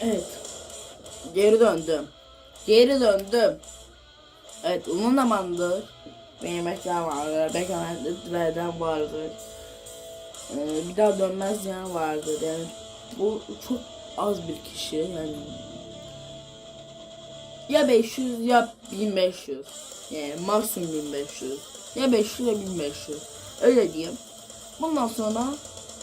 Evet. Geri döndüm. Geri döndüm. Evet uzun zamandır benim bekler vardı. Beklentilerden vardı. Ee, bir daha dönmez diyen vardı. Yani bu çok az bir kişi yani. Ya 500 ya 1500. Yani maksimum 1500. Ya 500 ya 1500. Öyle diyeyim. Bundan sonra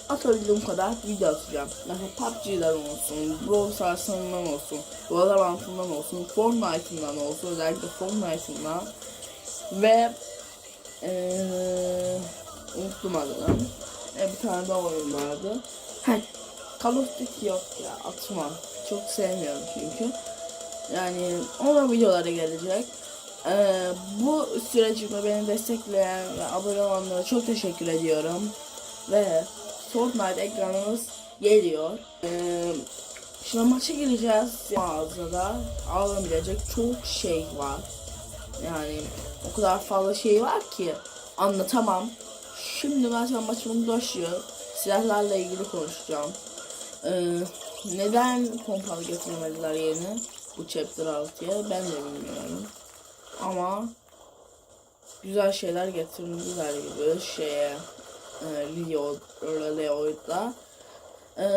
atabildiğim kadar video atacağım. Mesela PUBG'den olsun, Brawl Stars'ından olsun, Valorant'ından olsun, Fortnite'ından olsun, özellikle Fortnite'ından ve ee, unuttum adını. E, bir tane daha oyun vardı. Heh, Call of Duty yok ya atmam. Çok sevmiyorum çünkü. Yani ona videoları gelecek. Ee, bu sürecimde beni destekleyen ve abone olanlara çok teşekkür ediyorum. Ve Fortnite ekranımız geliyor. Ee, şimdi maça gireceğiz. Mağazada alabilecek çok şey var. Yani o kadar fazla şey var ki anlatamam. Şimdi zaten maçımız başlıyor. Silahlarla ilgili konuşacağım. Ee, neden pompalı getirmediler yeni bu chapter 6'ya ben de bilmiyorum. Ama güzel şeyler getirdiler gibi şeye e, Leo Leo'da. E,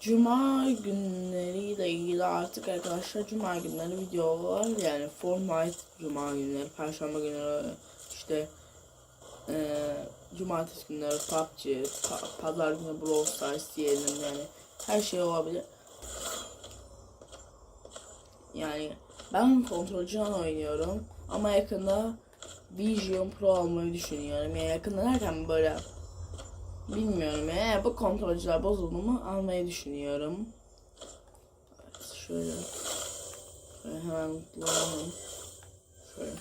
Cuma günleriyle ilgili artık arkadaşlar Cuma günleri video var yani Fortnite Cuma günleri, Perşembe günleri işte e, Cumartesi günleri PUBG, pa- Pazar günü Brawl Stars diyelim yani her şey olabilir. Yani ben kontrolcüden oynuyorum ama yakında Vision Pro almayı düşünüyorum. Yani yakında derken böyle bilmiyorum ya. Bu kontrolcüler bozuldu mu almayı düşünüyorum. Evet, şöyle. Şöyle hemen mutlayalım. Şöyle.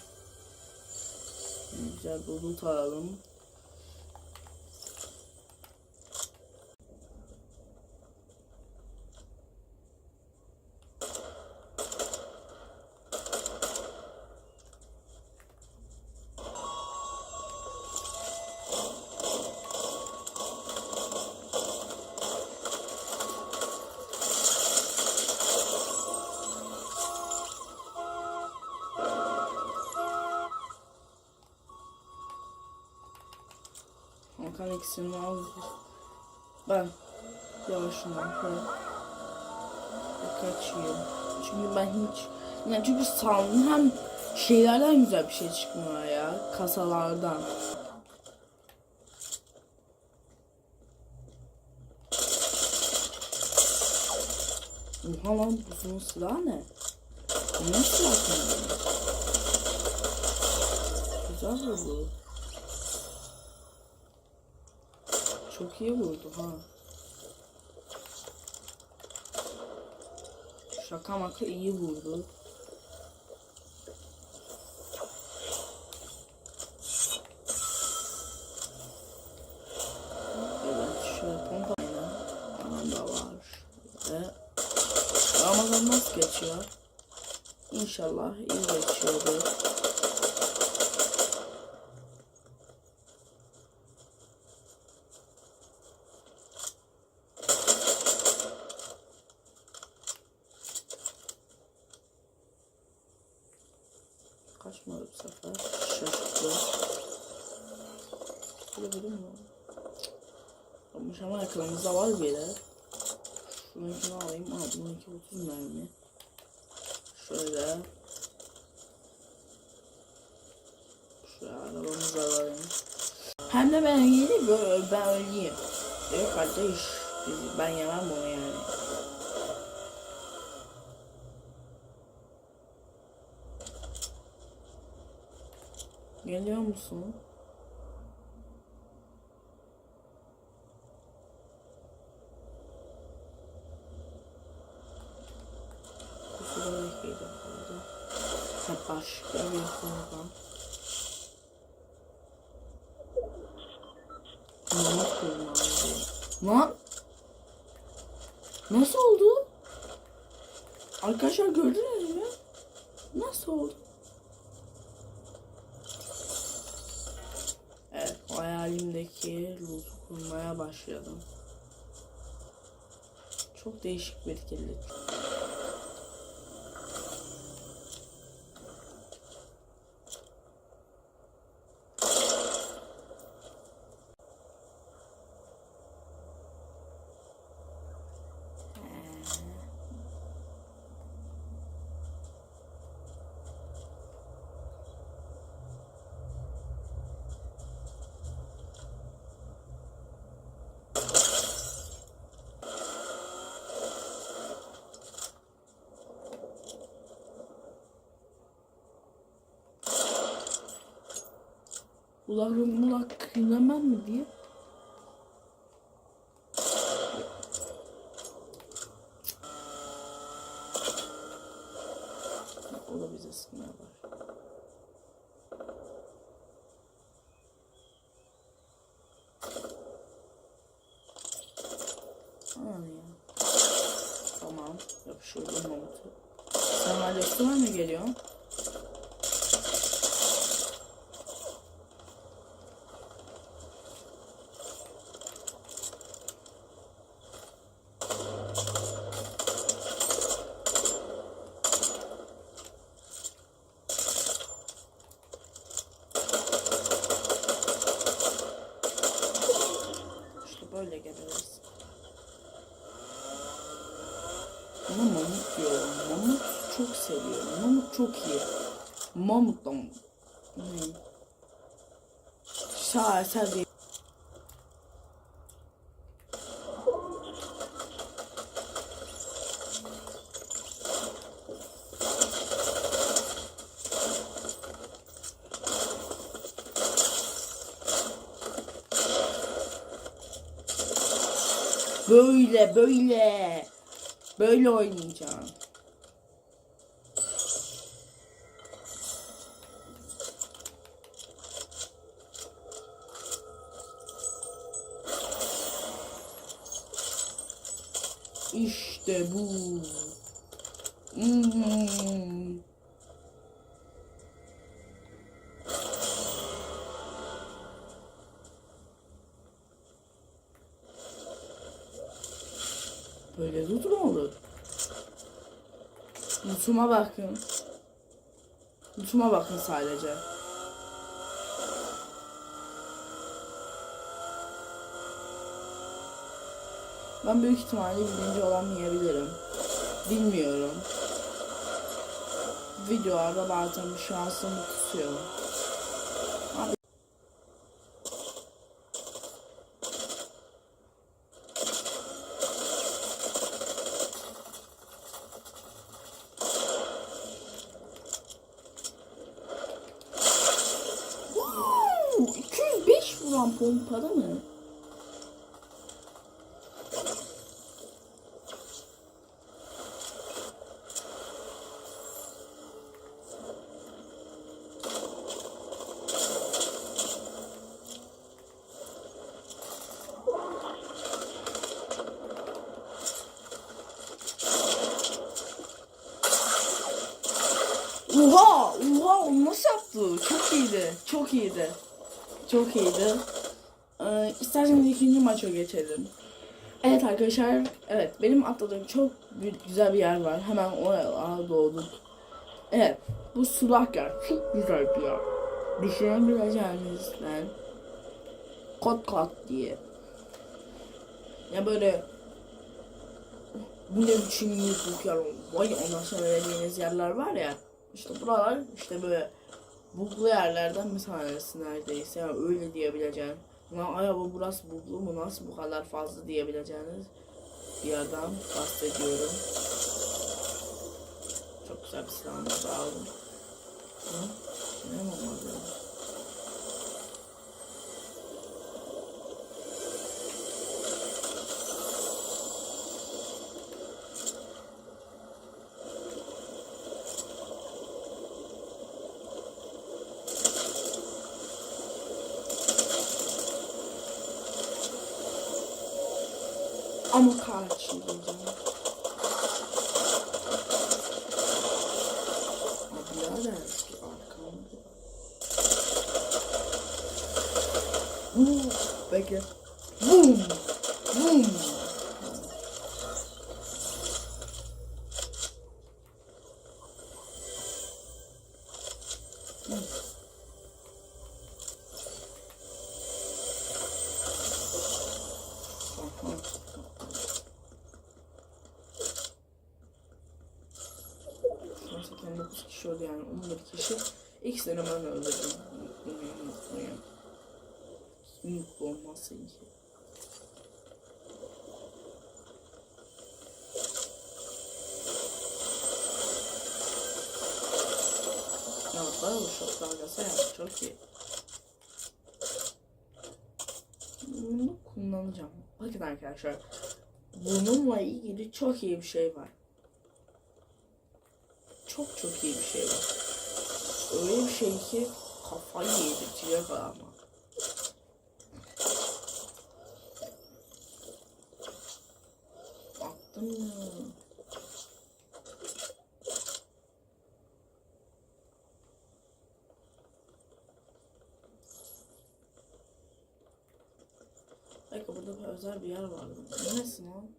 Güzel loot alalım. Hakan ikisini al. Ben yavaşından şöyle kaçıyorum. Çünkü ben hiç yani çünkü sandım hem şeylerden güzel bir şey çıkmıyor ya kasalardan. Oha lan son silah ne? Ne silah? Güzel bu. Çok iyi vurdu ha. Şaka maka iyi vurdu. Evet şöyle. Anam da var. Ve Ramazan nasıl geçiyor? İnşallah iyi geçiyordur. Kaçmadı bu sefer. Şaşırttı. Böyle vurayım mı? Olmuş ama ekranımızda var bir de. Şununkini alayım. Aa bununki 30 mermi. Şöyle. Şöyle arabamızı alayım. Hem de ben böyle ben öleyim. Yok kardeş. Ben yemem bunu yani. Geliyor musun? Bir konudan. Ne? Nasıl oldu? Arkadaşlar gördünüz mü? Nasıl oldu? Evet, hayalimdeki loot'u kurmaya başladım. Çok değişik bir etkinlik. Kulaklık mulak kıyılamam mı diye. O da bize sıkmaya var. Aman ya. Tamam. Yapıştırdım mamutu. Sen hala üstüme mi geliyorsun? İşte böyle geberiz. Ama mamut diyorum. Mamut çok seviyorum. Mamut çok iyi. Mamut da ne? Şaheser değil. Böyle böyle. Böyle oynayacağım. İşte bu. Hmm. Böyle tut mu olur? Lütfuma bakın. Lütfuma bakın sadece. Ben büyük ihtimalle birinci olamayabilirim. Bilmiyorum. Videolarda bazen bir şansımı tutuyor. Abi Wow, 205 vuran pompalı mı? Oha! Oha! Nasıl yaptı? Çok iyiydi. Çok iyiydi. Çok iyiydi. Ee, ikinci maça geçelim. Evet arkadaşlar. Evet benim atladığım çok güzel bir yer var. Hemen oraya doğdum. Evet. Bu sulak yer. Çok güzel bir yer. Düşünebileceğinizden kot kat diye. Ya böyle bu ne biçim yüzlük yer vay ondan sonra dediğiniz yerler var ya işte buralar işte böyle buglu yerlerden bir tanesi neredeyse yani öyle diyebileceğin Lan ay bu burası buglu mu nasıl bu kadar fazla diyebileceğiniz bir yerden bahsediyorum. Çok güzel bir silahımı da aldım. Ne olmadı? Ama kaçıracağım. Abi ya da eski arkamda. Vuu, bekle. Boom, boom. Menemen özledim. Mutluyum, mutluyum. Mutlu olmazsa iyi. Ya bayağı uşaklar gelse yapacak ki. Bunu kullanacağım. Bakın arkadaşlar. Bununla ilgili çok iyi bir şey var. Çok çok iyi bir şey var. Öyle bir şey ki kafayı yedirtiyor ama. Attım ya. Belki burada bir özel bir yer vardı. Neresi lan?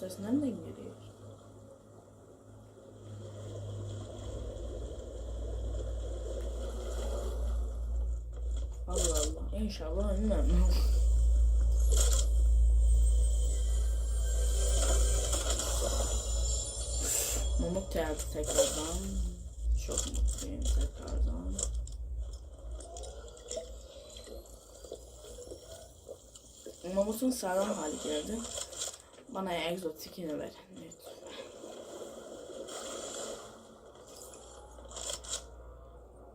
Ses nereden geliyor? Allah Allah. İnşallah ölmem. Mamut geldi tekrardan. Çok mutluyum tekrardan. Mamut'un sağlam hali geldi. Bana egzotikini verin lütfen.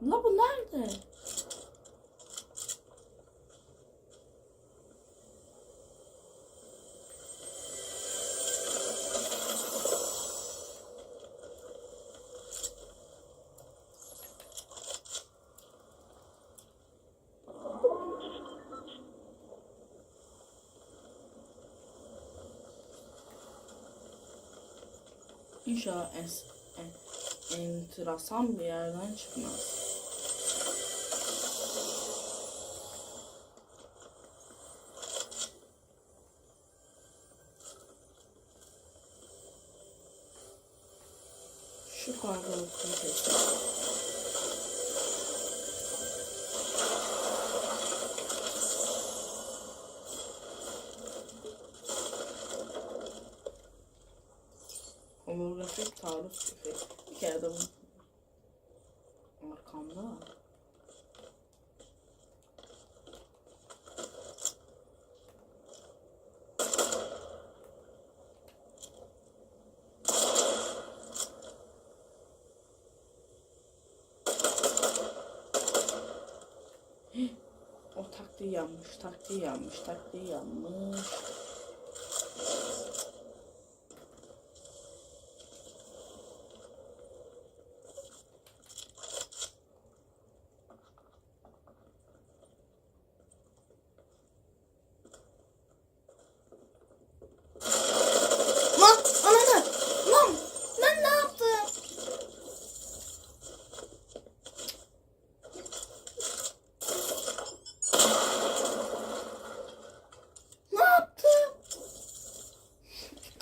La bu nerede? İnşallah es, en, enteresan bir yerden çıkmaz. Omurgafik taarruz tüfeği. Bir kere de bu arkamda. O taktiği yanmış, taktiği yanmış, taktiği yanmış.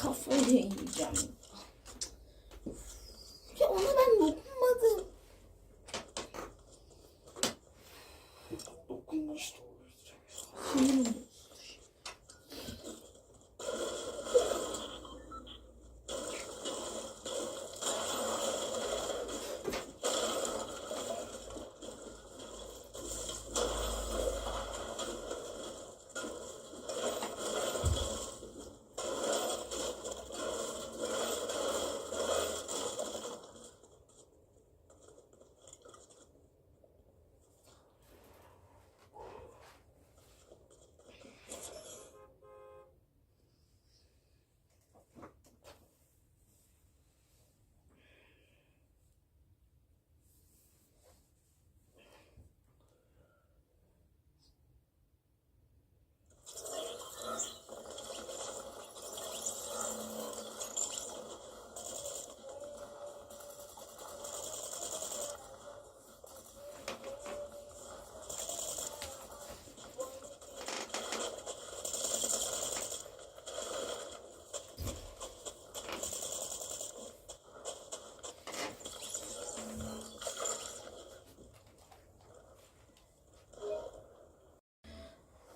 靠父亲一家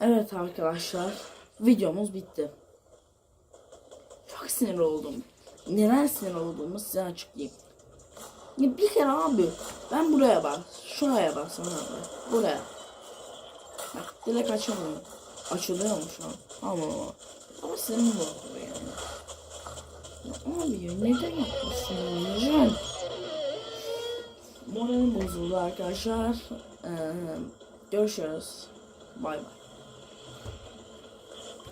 Evet arkadaşlar videomuz bitti. Çok sinir oldum. Neden sinir olduğumu size açıklayayım. Ya bir kere abi ben buraya bak. Şuraya bak sana abi. Buraya. Bak dilek açamıyorum. Açılıyor mu şu an? Ama ama. Sinir oldu yani. Abi neden yapmasın lütfen? Moralim bozuldu arkadaşlar. Ee, görüşürüz. Bay bay.